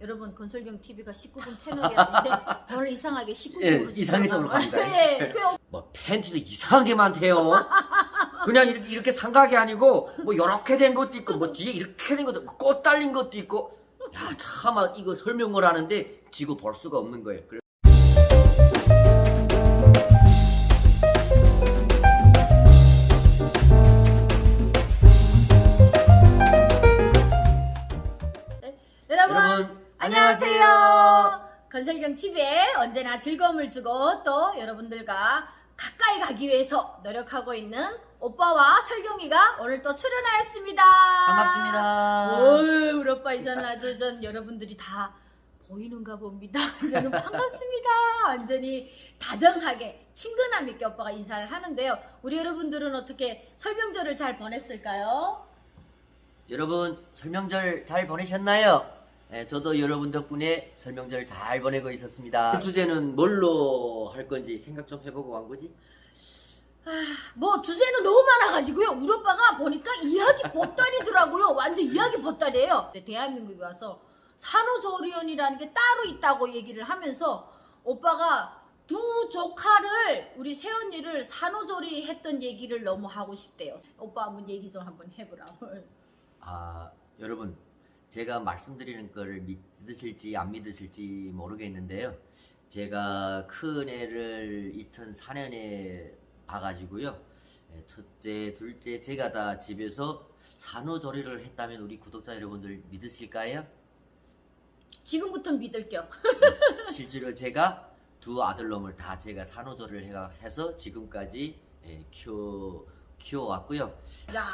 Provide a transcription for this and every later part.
여러분 건설경 TV가 19금 채널이었는데 오늘 이상하게 19금으로 예, 쪽으로 갑니다. 예, 그뭐 팬티도 이상하게 많대요. 그냥 이렇게, 이렇게 삼각이 아니고 뭐 이렇게 된 것도 있고 뭐 뒤에 이렇게 된 것도 있고 꽃 달린 것도 있고 야 참아 이거 설명을 하는데 지고 볼 수가 없는 거예요. 건설경 TV에 언제나 즐거움을 주고 또 여러분들과 가까이 가기 위해서 노력하고 있는 오빠와 설경이가 오늘 또 출연하였습니다. 반갑습니다. 오, 우리 오빠 이전 아주 전 여러분들이 다 보이는가 봅니다. 저는 반갑습니다. 완전히 다정하게 친근함 있게 오빠가 인사를 하는데요. 우리 여러분들은 어떻게 설명절을 잘 보냈을까요? 여러분 설명절 잘 보내셨나요? 예, 저도 여러분 덕분에 설명절 잘 보내고 있었습니다. 주제는 뭘로 할 건지 생각 좀 해보고 간 거지? 뭐 주제는 너무 많아가지고요. 우리 오빠가 보니까 이야기 보따리더라고요. 완전 이야기 보따리예요. 대한민국에 와서 산후조리원이라는 게 따로 있다고 얘기를 하면서 오빠가 두 조카를 우리 새언니를 산후조리 했던 얘기를 너무 하고 싶대요. 오빠 한번 얘기 좀 한번 해보라. 아 여러분 제가 말씀드리는 걸 믿으실지 안 믿으실지 모르겠는데요. 제가 큰 애를 2004년에 봐가지고요. 예, 첫째, 둘째 제가 다 집에서 산후조리를 했다면 우리 구독자 여러분들 믿으실까요? 지금부터 믿을게요. 실제로 제가 두 아들놈을 다 제가 산후조리를 해서 지금까지 예, 키워 키워왔고요. 야,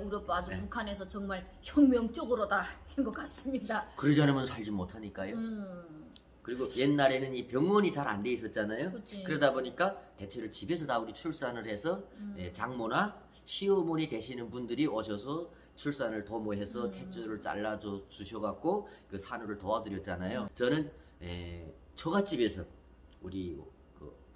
우리 오빠 아주 네. 북한에서 정말 혁명적으로 다 한 것 같습니다. 그러지 않으면 살지 못하니까요. 음, 그리고 옛날에는 이 병원이 잘 안 돼 있었잖아요. 그치. 그러다 보니까 대체로 집에서 다 우리 출산을 해서 음. 예, 장모나 시어머니 되시는 분들이 오셔서 출산을 도모해서 음. 탯줄을 잘라줘 주셔갖고 그 산후를 도와드렸잖아요. 음. 저는 에, 처갓집에서 우리 그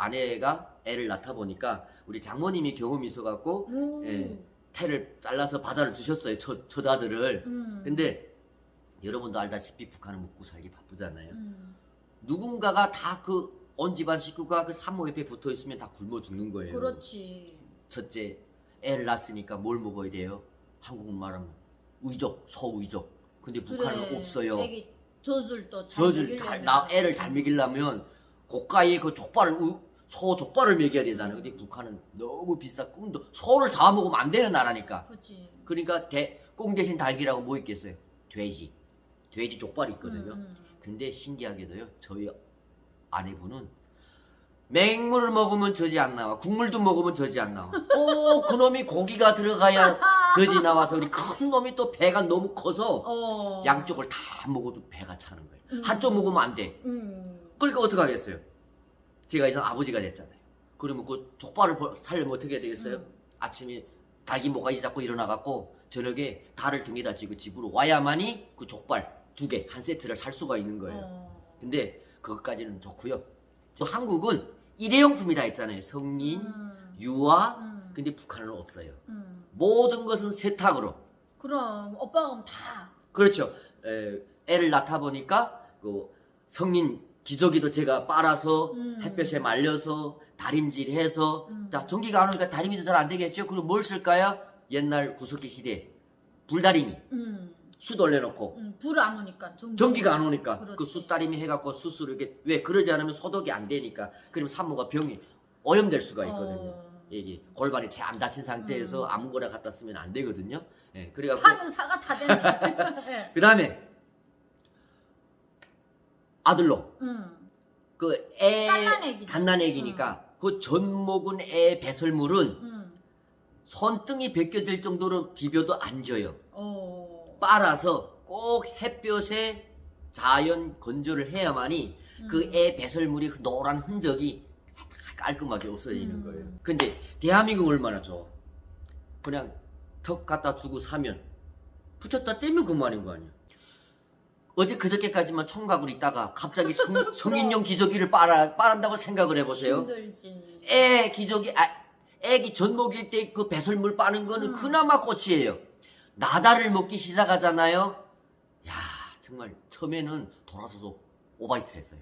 아내가 애를 낳다 보니까 우리 장모님이 경험이 있어갖고 오. 예. 태를 잘라서 바다를 주셨어요. 첫, 첫 아들을. 음. 근데 여러분도 알다시피 북한은 먹고 살기 바쁘잖아요. 음. 누군가가 다 그 온 집안 식구가 그 산모 옆에 붙어 있으면 다 굶어 죽는 거예요. 그렇지. 첫째, 애를 낳았으니까 뭘 먹어야 돼요? 한국말 말하면 의족, 소의족. 근데 북한은 그래. 없어요. 애기 젖을 또잘 저들 잘, 나 애를 잘 먹이려면 고가의 그 족발을 우- 소 족발을 먹여야 되잖아요. 근데 북한은 너무 비싸. 꿈도 소를 잡아먹으면 안 되는 나라니까. 그렇지. 그러니까 대, 꽁 대신 닭이라고 뭐 있겠어요? 돼지. 돼지 족발이 있거든요. 음, 근데 신기하게도요, 저희 아내분은 맹물을 먹으면 젖이 안 나와. 국물도 먹으면 젖이 안 나와. 꼭 그놈이 고기가 들어가야 젖이 나와서 우리 큰 놈이 또 배가 너무 커서 어. 양쪽을 다 먹어도 배가 차는 거예요. 음. 한쪽 먹으면 안 돼. 음. 그러니까 어떻게 하겠어요? 제가 이제 아버지가 됐잖아요. 그러면 그 족발을 벌- 살려면 어떻게 해야 되겠어요? 음. 아침에 달기 모가지 잡고 일어나갖고 저녁에 달을 등에다 지고 집으로 와야만이 그 족발 두 개, 한 세트를 살 수가 있는 거예요. 어. 근데 그것까지는 좋고요. 저 한국은 일회용품이 다 있잖아요. 성인, 음. 유아. 음. 근데 북한은 없어요. 음. 모든 것은 세탁으로. 그럼 오빠가 다. 그렇죠. 에, 애를 낳다 보니까 그 성인 기저귀도 제가 빨아서 음. 햇볕에 말려서 다림질해서 음. 자 전기가 안 오니까 다리미도 잘 안 되겠죠. 그럼 뭘 쓸까요? 옛날 구석기 시대 불다리미 음. 숯 올려놓고 음. 불 안 오니까 전기. 전기가 안 오니까 그렇지. 그 숯다리미 해갖고 숯으로 이렇게 왜 그러지 않으면 소독이 안 되니까 그러면 산모가 병이 오염될 수가 있거든요. 어. 이게 골반이 잘안 다친 상태에서 음. 아무거나 갖다 쓰면 안 되거든요. 예, 그래갖고 파는 사가 다 되네. 예. 그 다음에 아들로 음. 그애 갓난애기. 갓난애기니까 그전 먹은 애 배설물은 음. 손등이 벗겨질 정도로 비벼도 안 져요. 어. 빨아서 꼭 햇볕에 자연 건조를 해야만이 그 음. 애 배설물이 그 노란 흔적이 다 깔끔하게 없어지는 음. 거예요. 근데 대한민국 얼마나 좋아. 그냥 턱 갖다 주고 사면 붙였다 떼면 그만인 거 아니야. 어제 그저께까지만 총각으로 있다가 갑자기 성, 성인용 기저귀를 빨아, 빨한다고 생각을 해보세요. 힘들지. 애 기저귀, 아, 애기 젖 먹일 때 그 배설물 빠는 거는 음. 그나마 꽃이에요. 나다를 먹기 시작하잖아요. 야, 정말 처음에는 돌아서서 오바이트 했어요.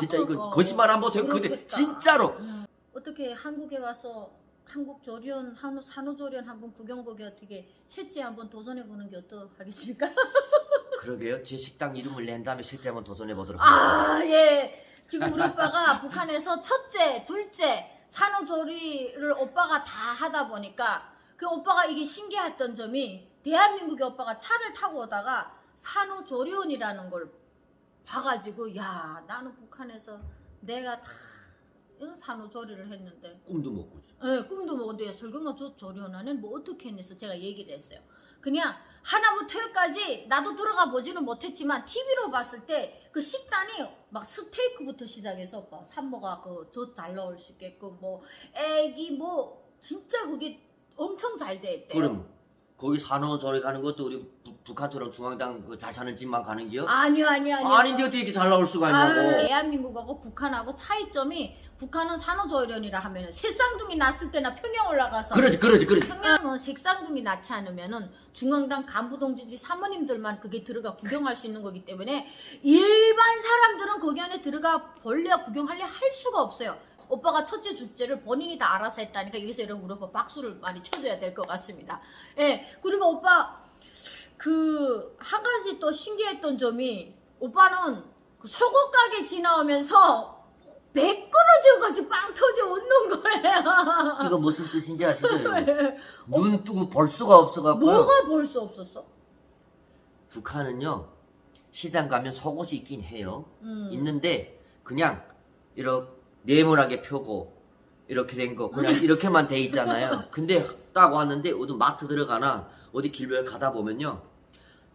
진짜 이거 어, 거짓말 안 못해요. 근데 그렇겠다. 진짜로 음. 어떻게 한국에 와서 한국 조련 한우 산후 조련 한번 구경 보기 어떻게 셋째 한번 도전해 보는 게 어떠하겠습니까? 그러게요. 제 식당 이름을 낸 다음에 셋째 한번 도전해 보도록 하겠습니다. 아 예. 지금 우리 오빠가 북한에서 첫째, 둘째 산후조리를 오빠가 다 하다 보니까 그 오빠가 이게 신기했던 점이 대한민국의 오빠가 차를 타고 오다가 산후조리원이라는 걸 봐가지고 야 나는 북한에서 내가 다 응? 산후조리를 했는데 꿈도 못 꾸죠. 예, 꿈도 먹었는데 설경아 저 조련하는 뭐 어떻게 했는서 제가 얘기를 했어요. 그냥 하나부터 열까지 나도 들어가 보지는 못했지만 TV로 봤을 때 그 식단이 막 스테이크부터 시작해서 오빠 산모가 그저 잘 나올 수 있게끔 뭐 애기 뭐 진짜 그게 엄청 잘 돼 있대요. 그럼 거기 산후조리 가는 것도 우리 부- 북한처럼 중앙당 그 잘 사는 집만 가는 기요? 아니요 아니요 아니요. 아닌데 어떻게 이렇게 잘 나올 수가 아, 있냐고. 대한민국하고 북한하고 차이점이 북한은 산후조리원이라 하면은 새쌍둥이 낳았을 때나 평양 올라가서 그러지 그러지 그러지. 평양은 색상둥이 낳지 않으면은 중앙당 간부 동지들 사모님들만 그게 들어가 구경할 수 있는 거기 때문에 일반 사람들은 거기 안에 들어가 벌레 구경할래 할 수가 없어요. 오빠가 첫째, 둘째를 본인이 다 알아서 했다니까 여기서 여러분 우리 오빠 박수를 많이 쳐줘야 될 것 같습니다. 예. 그리고 오빠 그 한 가지 또 신기했던 점이 오빠는 그 속옷 가게 지나오면서 배 끊어져가지고 빵 터져 웃는 거예요. 이거 무슨 뜻인지 아시죠? 이거? 눈 뜨고 볼 수가 없어갖고요. 뭐가 볼 수 없었어? 북한은요 시장 가면 속옷이 있긴 해요. 음. 있는데 그냥 이렇게 네모나게 펴고 이렇게 된 거 그냥 이렇게만 돼 있잖아요. 근데 딱 왔는데 어디 마트 들어가나 어디 길을 가다 보면요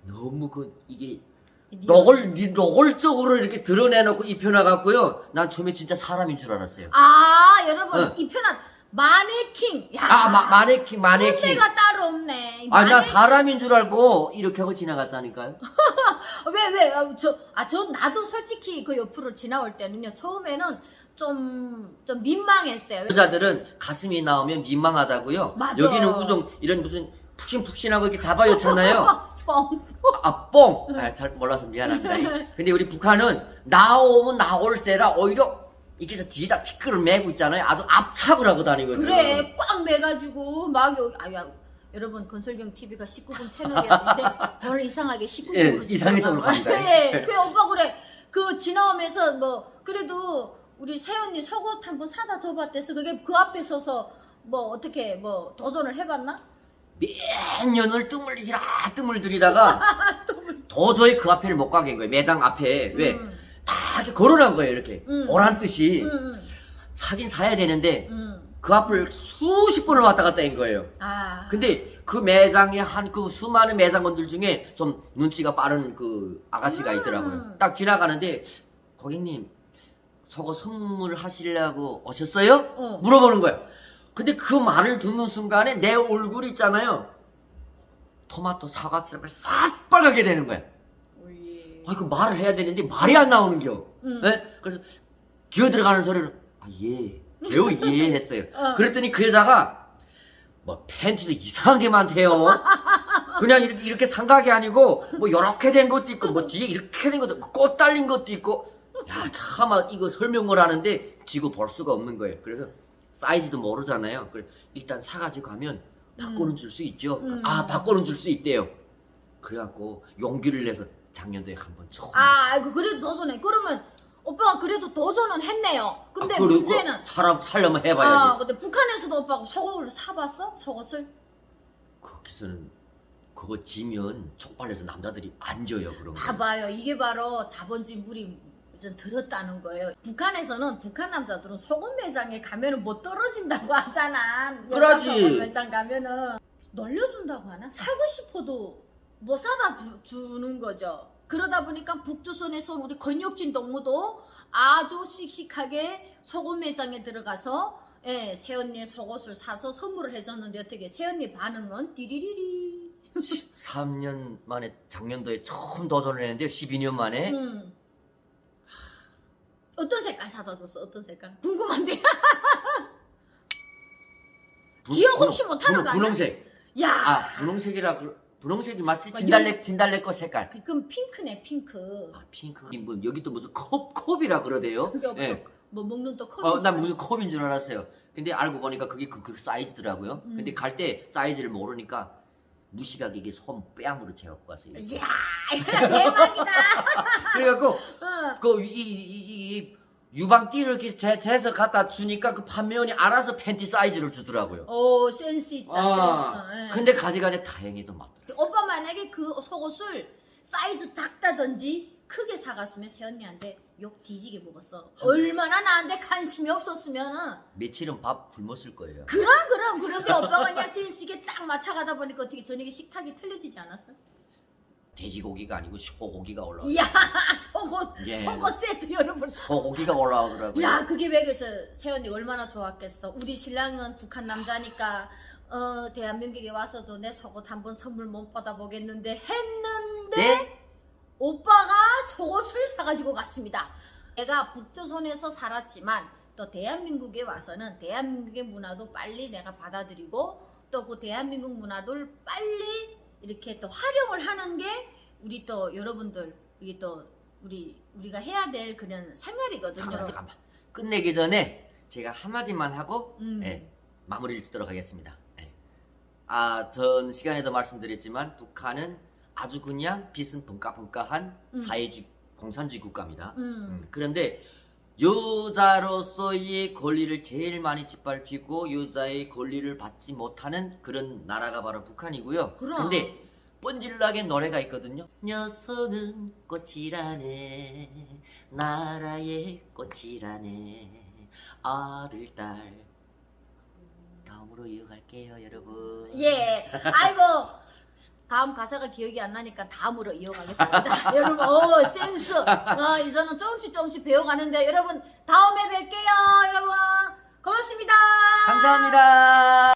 너무 그 이게 노골 노골적으로 이렇게 드러내놓고 입혀놔갖고요. 난 처음에 진짜 사람인 줄 알았어요. 아 여러분 응. 이 편한 마네킹. 야, 아 마, 마네킹 마네킹. 가 따로 없네. 아 나 사람인 줄 알고 이렇게 하고 지나갔다니까요. 왜 왜? 아, 저, 아, 저 나도 솔직히 그 옆으로 지나올 때는요. 처음에는 좀, 좀 민망했어요. 여자들은 가슴이 나오면 민망하다고요. 맞아. 여기는 우정 이런 무슨 푹신푹신하고 이렇게 잡아놓잖아요. 뻥. 아 뽕. 아, 잘 몰라서 미안합니다. 근데 우리 북한은 나오면 나올세라 오히려 이렇게 해서 뒤에다 피크를 메고 있잖아요. 아주 압착을 하고 다니거든요. 그래 꽉 매가지고 막 여기 아야 여러분 건설경 TV가 19금 채널이었는데 오늘 이상하게 19금으로 예, 이상한 쪽으로 갑니다. 예, 그 오빠 그래 그 지나오면서 뭐 그래도 우리 새언니 속옷 한 번 사다 줘봤대서 그게 그 앞에 서서 뭐 어떻게 뭐 도전을 해봤나? 몇 년을 뜸을 들이다 뜸을 들이다가 도저히 그 앞에를 못 가게 한 거예요. 매장 앞에 왜? 음, 다 이렇게 걸어놓은 거예요. 이렇게 음. 보란 뜻이 음, 음, 사긴 사야 되는데 음. 그 앞을 수십 번을 왔다 갔다 한 거예요. 아 근데 그 매장에 한그 수많은 매장원들 중에 좀 눈치가 빠른 그 아가씨가 음. 있더라고요. 딱 지나가는데 고객님 속옷 선물 하시려고 오셨어요? 어. 물어보는 거예요. 근데 그 말을 듣는 순간에 내 얼굴 있잖아요. 토마토 사과처럼 싹 빨갛게 되는 거예요. 오예. 아, 이거 말을 해야 되는데 말이 안 나오는 겨. 음. 네? 그래서 기어 들어가는 소리를 아, 예. 겨우 이해했어요. 어. 그랬더니 그 여자가 뭐 팬티도 이상하게 많대요. 그냥 이렇게, 이렇게 삼각이 아니고 뭐 이렇게 된 것도 있고 뭐 뒤에 이렇게 된 것도 있고 꽃 달린 것도 있고 야 참아 이거 설명을 하는데 지고 볼 수가 없는 거예요. 그래서 사이즈도 모르잖아요. 그래 일단 사가지고 가면 바꿔는 줄 수 있죠. 음. 아 바꿔는 줄 수 있대요. 그래갖고 용기를 내서 작년도에 한번 처음 아 아이고 그래도 도전해 그러면 오빠가 그래도 도전은 했네요 근데 아, 그리고 문제는 살아 살려면 해봐야지. 아 근데 북한에서도 오빠가 속옷을 사봤어? 속옷을? 거기서는 그거 지면 촉발해서 남자들이 안 줘요 그런 거. 봐봐요 이게 바로 자본주의 물이 좀 들었다는 거예요. 북한에서는 북한 남자들은 속옷 매장에 가면은 못 떨어진다고 하잖아. 그러지. 속옷 매장 가면은 놀려준다고 하나? 사고 싶어도 못 사다 주, 주는 거죠. 그러다 보니까 북조선에서 우리 권혁진 동무도 아주 씩씩하게 속옷 매장에 들어가서 예, 새언니의 속옷을 사서 선물을 해줬는데 어떻게 새언니 반응은? 띠리리리. 3년 만에 작년도에 처음 도전을 했는데 12년 만에. 음. 어떤 색깔 사다 줬어? 어떤 색깔? 궁금한데. 분- 기억 분- 혹시 못하는 분- 거 아니야? 분홍색. 야. 아 분홍색이라 그 분홍색이 맞지? 막 진달래 진달래꽃 색깔. 그럼 핑크네 핑크. 아 핑크. 이뭐 여기 또 무슨 컵 컵이라 그러대요. 그게 예. 뭐 먹는 또 어, 난 무슨 컵인 줄 알았어요. 근데 알고 보니까 그게 그, 그 사이즈더라고요. 음. 근데 갈 때 사이즈를 모르니까 무시하게 이게 손 뺨으로 재갖고 갔어요. 이야 대박이다. 그래갖고 어. 그이이 이 유방띠를 이렇게 재, 재서 갖다 주니까 그 판매원이 알아서 팬티 사이즈를 주더라고요. 오 센스 있다. 아, 센스. 예. 근데 가져가니 다행히도 맞더라고요. 오빠 만약에 그 속옷을 사이즈 작다든지 크게 사갔으면 세언니한테 욕 뒤지게 먹었어. 얼마나 나한테 관심이 없었으면은 며칠은 밥 굶었을 거예요. 그럼 그럼 그런데 오빠가 그냥 센스 있게 딱 맞춰가다 보니까 어떻게 저녁에 식탁이 틀려지지 않았어? 돼지고기가 아니고 소고기가 올라와. 이야 속옷 예. 속옷 세트 여러분. 소고기가 올라오더라고요. 야 그게 왜 그래서 세연이 얼마나 좋았겠어. 우리 신랑은 북한 남자니까 어 대한민국에 와서도 내 속옷 한 번 선물 못 받아보겠는데 했는데 네? 오빠가 속옷을 사가지고 갔습니다. 내가 북조선에서 살았지만 또 대한민국에 와서는 대한민국의 문화도 빨리 내가 받아들이고 또 그 대한민국 문화를 빨리 이렇게 또 활용을 하는 게 우리 또 여러분들 이게 또 우리 우리가 해야 될 그런 생활이거든요. 잠깐만 잠깐만. 끝내기 전에 제가 한마디만 하고 음. 예, 마무리를 짓도록 하겠습니다. 예. 아, 전 시간에도 말씀드렸지만 북한은 아주 그냥 비스번까번까한 음. 사회주의 공산주의 국가입니다. 음. 음, 그런데 여자로서의 권리를 제일 많이 짓밟히고 여자의 권리를 받지 못하는 그런 나라가 바로 북한이고요. 그럼. 근데 뻔질나게 노래가 있거든요. 녀석은 꽃이라네 나라의 꽃이라네 아들 딸 다음으로 이어갈게요 여러분. 예. 아이고. 다음 가사가 기억이 안 나니까 다음으로 이어가겠습니다. 여러분, 어, 센스. 어, 이제는 조금씩 조금씩 배워가는데, 여러분, 다음에 뵐게요. 여러분, 고맙습니다. 감사합니다.